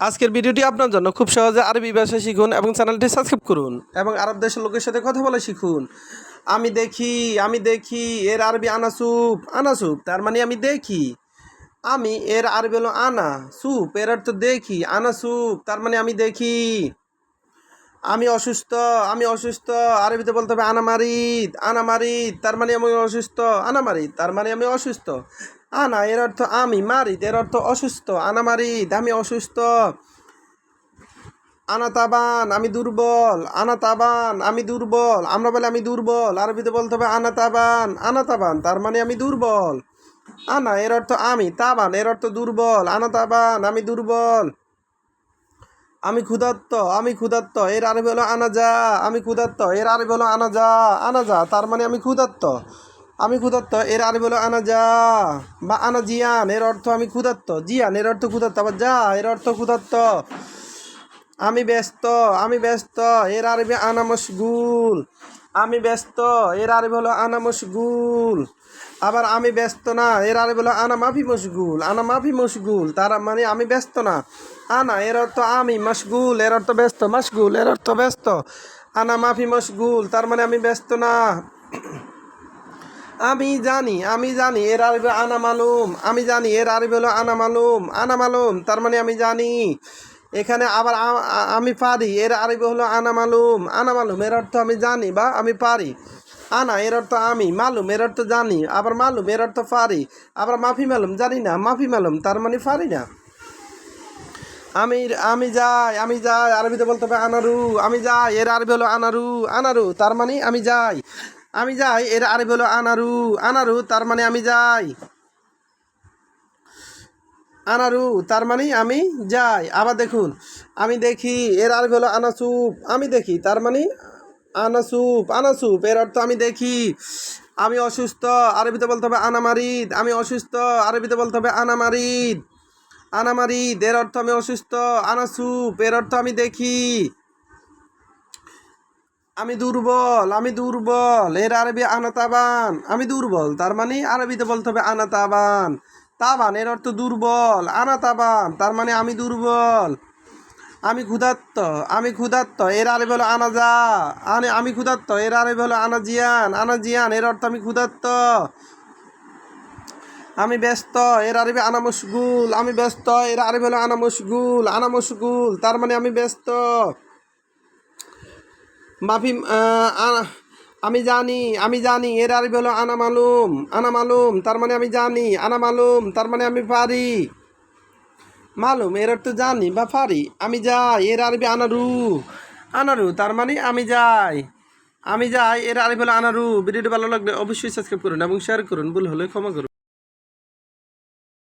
আজকের ভিডিওটি আপনার জন্য খুব সহজে আরবি ভাষা শিখুন এবং চ্যানেলটি সাবস্ক্রাইব করুন। এবং আরব দেশের লোকের সাথে কথা বলা শিখুন। আমি দেখি আমি দেখি, এর আরবি আনাসুপ আনাসুপ, তার মানে আমি দেখি। আমি, এর আরবি হলো আনা, সুপ, এর অর্থ দেখি, আনাসুপ, তার মানে আমি দেখি। আমি অসুস্থ আমি অসুস্থ, আরবিতে বলতে হবে আনামারিদ আনামারিদ, তার মানে আমি অসুস্থ, আনামারিদ, তার মানে আমি অসুস্থ। আনা, এর অর্থ আমি, মারিদ, এর অর্থ অসুস্থ আনামারিদ আমি অসুস্থ। আনাতাবান আমি দুর্বল আনাতাবান আমি দুর্বল, আমরা বলে আমি দুর্বল, আরবিতে বলতে হবে আনাতাবান আনাতাবান তার মানে আমি দুর্বল। আনা, এর অর্থ আমি, তাবান, এর অর্থ দুর্বল আনাতাবান আমি দুর্বল। আমি ক্ষুধার্ত আমি ক্ষুধার্ত, এর আরবি হলো আনাজা আমি ক্ষুধার্ত, এর আরবি হলো আনাজা আনাজা তার মানে আমি ক্ষুধার্ত। আমি ক্ষুধার্ত, এর আরবি হলো আনাজা বা আনাজিয়ান, এর অর্থ আমি ক্ষুধার্ত। জিয়ান, এর অর্থ ক্ষুধার্ত। আবার যা, এর অর্থ ক্ষুধার্ত। আমি ব্যস্ত আমি ব্যস্ত, এর আরবি আনা মশগুল। আমি ব্যস্ত, এর আরবি হলো আনা মশগুল। আবার আমি ব্যস্ত না, এর আরবি হলো আনা মাফি মশগুল। আনা মাফি মশগুল, তার মানে আমি ব্যস্ত না। আনা, এর অর্থ আমি মশগুল, এর অর্থ ব্যস্ত, মশগুল, এর অর্থ ব্যস্ত। আনা মাফি মশগুল, তার মানে আমি ব্যস্ত না। আমি জানি আমি জানি, এর আরবি আনা মালুম। আমি জানি, এর আরবি হলো আনা মালুম। আনা মালুম, তার মানে আমি জানি। এখানে আবার আমি পারি, এর আরবি হলো আনা মালুম। আনা মালুম, এর অর্থ আমি জানি বা আমি পারি। আনা, এর অর্থ আমি। মালুম, এর অর্থ জানি। আবার মালুম, এর অর্থ পারি। আবার মাফি মালুম, জানি না। মাফি মালুম, তার মানে পারি না। আমি আমি যাই আমি যাই। আরবিতে বলতে হবে আনারু। আমি যাই, এর আরবি হলো আনারু। আনারু, তার মানে আমি যাই। আমি যাই, এর আরবি হলো আনারু আনারু, তার মানে আমি যাই। আনারু, তার মানে আমি যাই। আবার দেখুন, আমি দেখি, এর আরবি হলো আনাসুপ, আমি দেখি, তার মানে আনাসুপ আনাসুপ, এর অর্থ আমি দেখি, আমি অসুস্থ আরবিতে বলতে হবে আনামারিদ, আমি অসুস্থ আরবিতে বলতে হবে আনামারিদ আনামারিদ, এর অর্থ আমি অসুস্থ, আনাসুপ, এর অর্থ আমি দেখি। আমি দুর্বল আমি দুর্বল, এর আরবি আনাতাবান। আমি দুর্বল, তার মানে আরবিতে বলতে হবে আনাতাবান। তাবান, এর অর্থ দুর্বল, আনাতাবান, তার মানে আমি দুর্বল। আমি ক্ষুধার্ত আমি ক্ষুধার্ত, এর আরবি হলো আনাজা। আনে, আমি ক্ষুধার্ত, এর আরবি হলো আনাজিয়ান। আনাজিয়ান, এর অর্থ আমি ক্ষুধার্ত। আমি ব্যস্ত, এর আরবি আনা মশগুল আমি ব্যস্ত, এর আরবি হলো আনা মশগুল আনা মশগুল তার মানে আমি ব্যস্ত। মাফি আমি জানি আমি জানি, এর আরবি হলো আনা মালুম আনা মালুম, তার মানে আমি জানি, আনা মালুম, তার মানে আমি পারি মালুম, এর অর্থ জানি বা পারি আমি যাই, এর আরবি আনারু। আনারু, তার মানে আমি যাই আমি যাই, এর আরবি হলো আনারু। ভিডিওটি ভালো লাগলে অবশ্যই সাবস্ক্রাইব করুন এবং শেয়ার করুন, ভুল হলে ক্ষমা করুন।